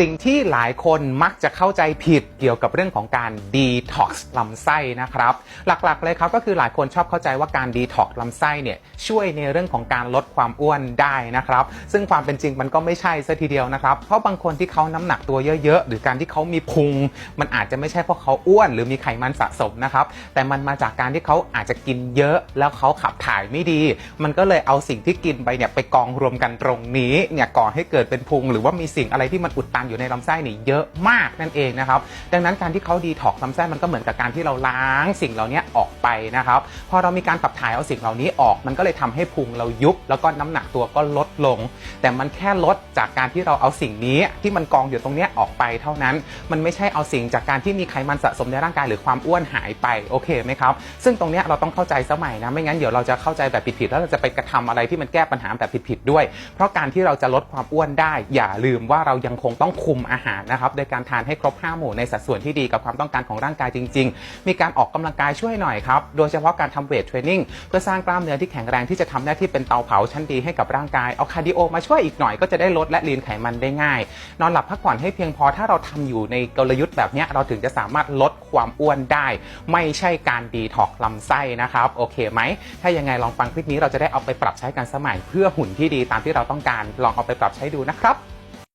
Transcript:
สิ่งที่หลายคนมักจะเข้าใจผิดเกี่ยวกับเรื่องของการดีท็อกซ์ลำไส้นะครับ หลักๆเลยครับก็คือหลายคนชอบเข้าใจว่าการดีท็อกซ์ลำไส้เนี่ยช่วยในเรื่องของการลดความอ้วนได้นะครับ ซึ่งความเป็นจริงมันก็ไม่ใช่ซะทีเดียวนะครับ เพราะบางคนที่เขาน้ำหนักตัวเยอะๆ หรือการที่เขามีพุง มันอาจจะไม่ใช่เพราะเขาอ้วน หรือมีไขมันสะสมนะครับ แต่มันมาจากการที่เขาอาจจะกินเยอะ แล้วเขาขับถ่ายไม่ดี มันก็เลยเอาสิ่งที่กินไปเนี่ยไปกองรวมกันตรงนี้เนี่ยก่อให้เกิดเป็นพุง หรือว่ามีสิ่งอะไรที่มันอุดตันอยู่ในลำไส้เนี่ยเยอะมากนั่นเองนะครับ ดังนั้นการที่เขาดีท็อกซ์ลำไส้มันก็เหมือนกับการที่เราล้างสิ่งเหล่านี้ออกไปนะครับ พอเรามีการขับถ่ายเอาสิ่งเหล่านี้ออก มันก็เลยทำให้พุงเรายุบแล้วก็น้ำหนักตัวก็ลดลง แต่มันแค่ลดจากการที่เราเอาสิ่งนี้ที่มันกองอยู่ตรงเนี้ยออกไปเท่านั้น มันไม่ใช่เอาสิ่งจากการที่มีไขมันสะสมในร่างกายหรือความอ้วนหายไปโอเคไหมครับ ซึ่งตรงเนี้ยเราต้องเข้าใจสมัยนะไม่งั้นเดี๋ยวเราจะเข้าใจแบบผิดๆแล้วเราจะไปกระทำอะไรที่มันแก้ปัญหาแบบผิดๆด้วย เพราะการที่เราจะลดความอ้วนได้ อย่าลืมว่าเรายังคงต้องคุมอาหารนะครับโดยการทานให้ครบ5หมู่ในสัดส่วนที่ดีกับความต้องการของร่างกายจริง ๆ มีการออกกำลังกายช่วยหน่อยครับโดยเฉพาะการทำเวทเทรนนิ่งเพื่อสร้างกล้ามเนื้อที่แข็งแรงที่จะทำหน้าที่เป็นเตาเผาชั้นดีให้กับร่างกายเอาคาร์ดิโอมาช่วยอีกหน่อยก็จะได้ลดและลีนไขมันได้ง่าย นอนหลับพักผ่อนให้เพียงพอถ้าเราทำอยู่ในกลยุทธ์แบบนี้เราถึงจะสามารถลดความอ้วนได้ ไม่ใช่การดีท็อกซ์ลำไส้นะครับโอเคไหมถ้ายังไงลองฟังคลิปนี้เราจะได้เอาไปปรับใช้กันสมัยเพื่อหุ่นที่ดีตามที่เราต้องการลองเอาไปปรับใช้ดูนะครับ